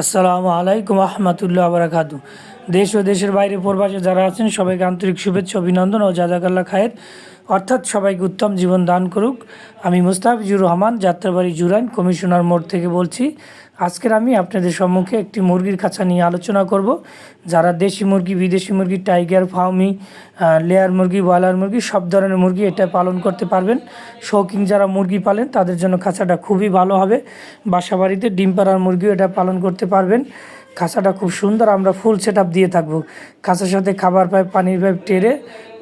আসসালামু আলাইকুম রহমতুল্লাহ বারাকাতু। দেশ ও দেশের বাইরে প্রবাসে যারা আছেন, সবাইকে আন্তরিক শুভেচ্ছা, অভিনন্দন ও জাজাকাল্লা খায়ের। অর্থাৎ সবাইকে উত্তম জীবন দান করুক। আমি মুস্তাফিজুর রহমান, যাত্রাবাড়ি জুরাইন, কমিশনার মোড় থেকে বলছি। আজকের আমি আপনাদের সম্মুখে একটি মুরগির খাঁচা নিয়ে আলোচনা করব, যারা দেশি মুরগি, বিদেশি মুরগি, টাইগার, ফাউমি লেয়ার মুরগি, ব্রয়লার মুরগি, সব ধরনের মুরগি এটা পালন করতে পারবেন। শৌকিং যারা মুরগি পালেন, তাদের জন্য খাঁচাটা খুবই ভালো হবে। বাসা বাড়িতে ডিম পাড়ার মুরগিও এটা পালন করতে পারবেন। খাঁচাটা খুব সুন্দর, আমরা ফুল সেট দিয়ে থাকব। খাঁচার সাথে খাবার পাইপ পানির পাইপ টেরে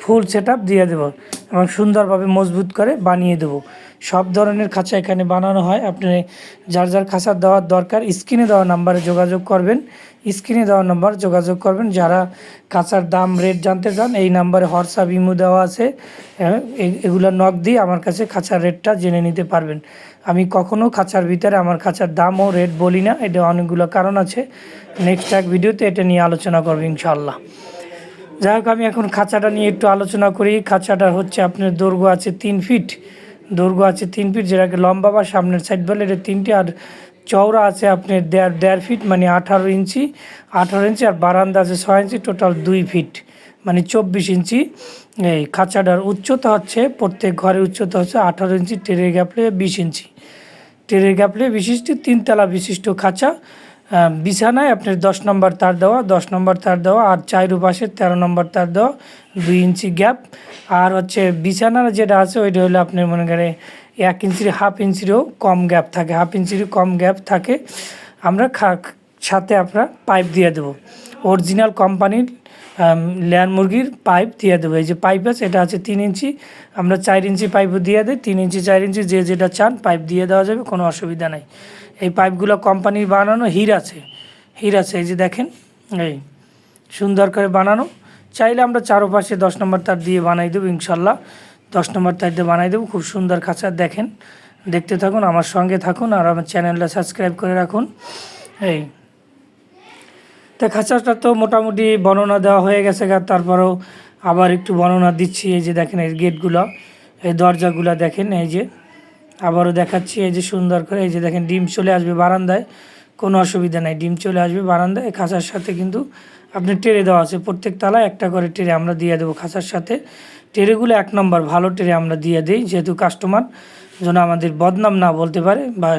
ফুল সেট দিয়ে দেবো। এবং সুন্দরভাবে মজবুত করে বানিয়ে দেবো। সব ধরনের খাঁচা এখানে বানানো হয়। আপনি যার যার খাঁচা দেওয়ার দরকার, স্ক্রিনে দেওয়া নাম্বারে যোগাযোগ করবেন। স্ক্রিনে দেওয়া নাম্বার যোগাযোগ করবেন। যারা খাঁচার দাম, রেট জানতে চান, এই নাম্বারে হোয়াটসঅ্যাপ, ইমো দেওয়া আছে। এগুলো নক দিয়ে আমার কাছে খাঁচার রেটটা জেনে নিতে পারবেন। আমি কখনও খাঁচার ভিতরে আমার খাঁচার দাম ও রেট বলি না। এটা অনেকগুলো কারণ আছে। নেক্সট এক ভিডিওতে এটা নিয়ে আলোচনা করব ইনশাল্লাহ যাই হোক, আমি এখন খাঁচাটা নিয়ে একটু আলোচনা করি। খাঁচাটা হচ্ছে আপনার দৈর্ঘ্য আছে তিন ফিট। দৈর্ঘ্য আছে তিন ফিট, যেটাকে লম্বা বা সামনের সাইড বলে, এটা তিনটে আর চওড়া আছে আপনার দেড় দেড় ফিট মানে আঠারো ইঞ্চি। আঠারো ইঞ্চি আর বারান্দা আছে ছয় ইঞ্চি টোটাল দুই ফিট মানে চব্বিশ ইঞ্চি। এই খাঁচাটার উচ্চতা হচ্ছে, প্রত্যেক ঘরের উচ্চতা হচ্ছে আঠারো ইঞ্চি, টেরের গ্যাপলে বিশ ইঞ্চি। টেরের গ্যাপলে বিশিষ্ট, তিনতলা বিশিষ্ট খাঁচা। বিছানায় আপনার দশ নম্বর তার দেওয়া, দশ নম্বর তার দেওয়া, আর চাইরু পাশে তেরো নম্বর তার দেওয়া, দুই ইঞ্চি গ্যাপ। আর হচ্ছে বিছানার যেটা আছে, ওইটা হলো আপনার মনে করে এক ইঞ্চির, হাফ ইঞ্চিরও কম গ্যাপ থাকে, হাফ ইঞ্চিরও কম গ্যাপ থাকে। আমরা খা, সাথে আমরা পাইপ দিয়ে দেবো। অরিজিনাল কোম্পানির লেয়ার মুরগির পাইপ দিয়ে দেবো। এই যে পাইপ আছে, এটা আছে তিন ইঞ্চি। আমরা চার ইঞ্চি পাইপও দিয়ে দিই, তিন ইঞ্চি, চার ইঞ্চি, যে যেটা চান পাইপ দিয়ে দেওয়া যাবে, কোনো অসুবিধা নাই। এই পাইপগুলো কোম্পানির বানানো, হির আছে হির আছে, এই যে দেখেন, এই সুন্দর করে বানানো। চাইলে আমরা চারোপাশে দশ নম্বর তার দিয়ে বানাই দেবো, ইনশাল্লাহ। দশ নম্বর তার দিয়ে বানাই দেবো, খুব সুন্দর খাঁচা, দেখেন। দেখতে থাকুন, আমার সঙ্গে থাকুন, আর আমার চ্যানেলটা সাবস্ক্রাইব করে রাখুন। এই তো খাঁচাটা তো মোটামুটি বর্ণনা দেওয়া হয়ে গেছে তারপরেও আবার একটু বর্ণনা দিচ্ছি এই যে দেখেন এই গেটগুলো, এই দরজাগুলো দেখেন এই যে, আবারও দেখাচ্ছি এই যে সুন্দর করে, এই যে দেখেন ডিম চলে আসবে বারান্দায়, কোনো অসুবিধা নাই, ডিম চলে আসবে বারান্দায়, খাঁচার সাথে কিন্তু আপনি টেরে দেওয়া আছে, প্রত্যেক তালায় একটা করে টেরে আমরা দিয়ে দেবো খাঁচার সাথে। টেরেগুলো এক নম্বর ভালো টেরে আমরা দিয়ে দিই, যেহেতু কাস্টমার, যেন আমাদের বদনাম না বলতে পারে, বা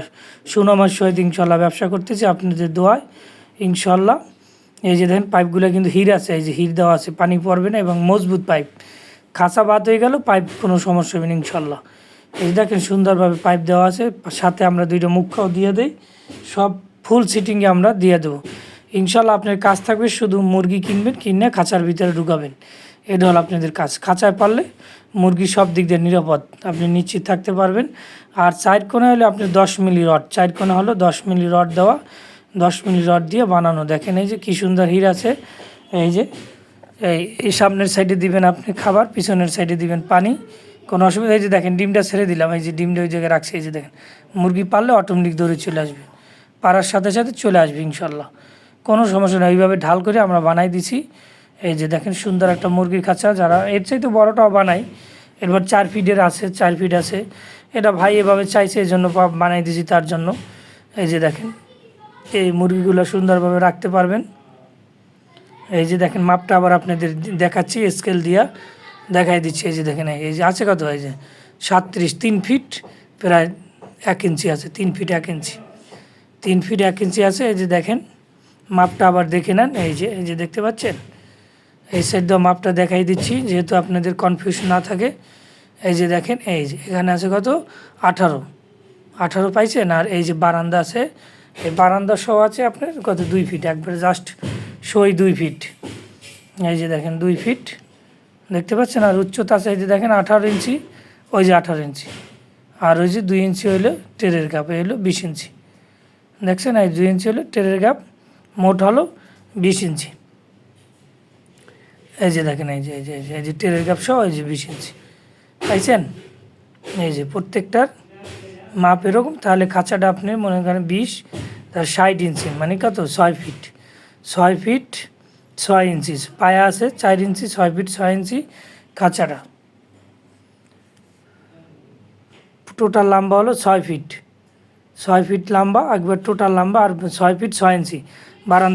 সুনামার সহিত ইনশাল্লাহ ব্যবসা করতেছি, আপনাদের দোয়ায় ইনশাল্লাহ। এই যে দেখেন পাইপগুলো কিন্তু হির আছে, এই যে হির দেওয়া আছে, পানি পড়বে না এবং মজবুত পাইপ। খাঁচা বাদ হয়ে গেল, পাইপ কোনো সমস্যা হবে না, ইনশাল্লাহ। এই যে দেখেন সুন্দরভাবে পাইপ দেওয়া আছে, সাথে আমরা দুইটা মুখাও দিয়ে দিই, সব ফুল সিটিংয়ে আমরা দিয়ে দেবো। ইনশাল্লাহ আপনার কাজ থাকবে, শুধু মুরগি কিনবেন, কিনে খাঁচার ভিতরে ঢুকাবেন। এটা হলো আপনাদের কাজ। খাঁচায় পারলে মুরগি সব দিক দিয়ে নিরাপদ, আপনি নিশ্চিত থাকতে পারবেন। আর চার কোণে হলে আপনি দশ মিলি রড চার কোণে হলো দশ মিলি রড দেওয়া। দশ মিলি রড দিয়ে বানানো। দেখেন এই যে কী সুন্দর হির আছে। এই যে, এই এই সামনের সাইডে দিবেন আপনি খাবার, পিছনের সাইডে দিবেন পানি। কোনো অসুবিধা, এই যে দেখেন ডিমটা ছেড়ে দিলাম। এই যে ডিমটা ওই জায়গায় রাখছে, এই যে দেখেন। মুরগি পারলে অটোমেটিক দৌড়ে চলে আসবে। পাড়ার সাথে সাথে চলে আসবে ইনশাল্লাহ। কোনো সমস্যা নেই। এইভাবে ঢাল করে আমরা বানাই দিছি। এই যে দেখেন সুন্দর একটা মুরগির খাঁচা। যারা এর চাইতে বড়টাও বানাই, এরপর চার ফিটের আছে, চার ফিট আছে। এটা ভাই এভাবে চাইছে, এই জন্য বানাই দিছি তার জন্য। এই যে দেখেন এই মুরগিগুলো সুন্দরভাবে রাখতে পারবেন। এই যে দেখেন, মাপটা আবার আপনাদের দেখাচ্ছি স্কেল দিয়া দেখাই দিচ্ছি। এই যে দেখেন, এই যে আছে কত? এই যে সাতত্রিশ, তিন ফিট প্রায় এক ইঞ্চি আছে, তিন ফিট এক ইঞ্চি। তিন ফিট এক ইঞ্চি আছে, এই যে দেখেন, মাপটা আবার দেখে নেন। এই যে এই যে দেখতে পাচ্ছেন? এই দিয়ে মাপটা দেখাই দিচ্ছি, যেহেতু আপনাদের কনফিউশন না থাকে। এই যে দেখেন, এই যে এখানে আছে কত? আঠারো। আঠারো পাইছেন, আর এই যে বারান্দা আছে এই বারান্দা শো আছে আপনার কত? দুই ফিট একবারে জাস্ট শোই দুই ফিট এই যে দেখেন, দুই ফিট দেখতে পাচ্ছেন? আর উচ্চতা আছে এই যে দেখেন, আঠারো ইঞ্চি। ওই যে আঠারো ইঞ্চি। আর ওই যে দুই ইঞ্চি হইল টেরের কাপ এই হলো বিশ ইঞ্চি। দেখছেন? এই দুই ইঞ্চি হলো টেরের কাপ মোট হলো বিশ ইঞ্চি। এই যে দেখেন, এই যে এই যে এই যে টেরের কাপ সহ, এই যে বিশ ইঞ্চি। পাইছেন? এই যে প্রত্যেকটার মাপ এরকম, তাহলে খাঁচাটা আপনি মনে করেন বিশ, তার ষাট ইঞ্চি মানে কত? ছয় ফিট। ছয় ফিট, ছয় ইঞ্চি, পায়া আছে চার ইঞ্চি, ছয় ফিট, ছয় ইঞ্চি খাঁচাটা। টোটাল লম্বা হলো ছয় ফিট। ছয় ফিট লম্বা, একবার টোটাল লম্বা, আর ছয় ফিট, ছয় ইঞ্চি। বারান্দা